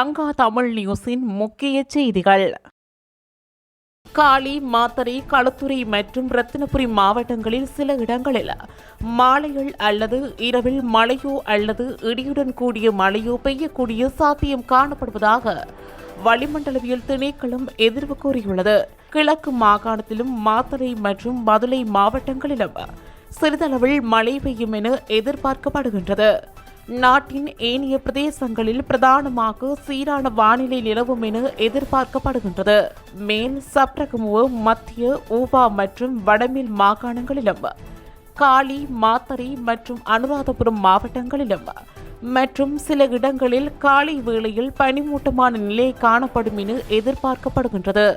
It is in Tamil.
லங்கா தமிழ் நியூஸின் முக்கிய செய்திகள். காலி மாத்தறை களுத்துறை மற்றும் ரத்தினபுரி மாவட்டங்களில் சில இடங்களில் மாலைகள் அல்லது இரவில் மழையோ அல்லது இடியுடன் கூடிய மழையோ பெய்யக்கூடிய சாத்தியம் காணப்படுவதாக வளிமண்டலவியல் திணைக்களம் எதிர்வு கூறியுள்ளது. கிழக்கு மாகாணத்திலும் மாத்தறை மற்றும் மதுரை மாவட்டங்களிலும் சிறிதளவில் மழை பெய்யும் என எதிர்பார்க்கப்படுகின்றது. நாட்டின் ஏனைய பிரதேசங்களில் பிரதானமாக சீரான வானிலை நிலவும் என எதிர்பார்க்கப்படுகின்றது. மேல் சப்ரகமுவ மத்திய ஊபா மற்றும் வடமேல் மாகாணங்களிலும் காலி மாத்தறை மற்றும் அனுராதபுரம் மாவட்டங்களிலும் மற்றும் சில இடங்களில் காலை வேளையில் பனிமூட்டமான நிலை காணப்படும் என எதிர்பார்க்கப்படுகின்றது.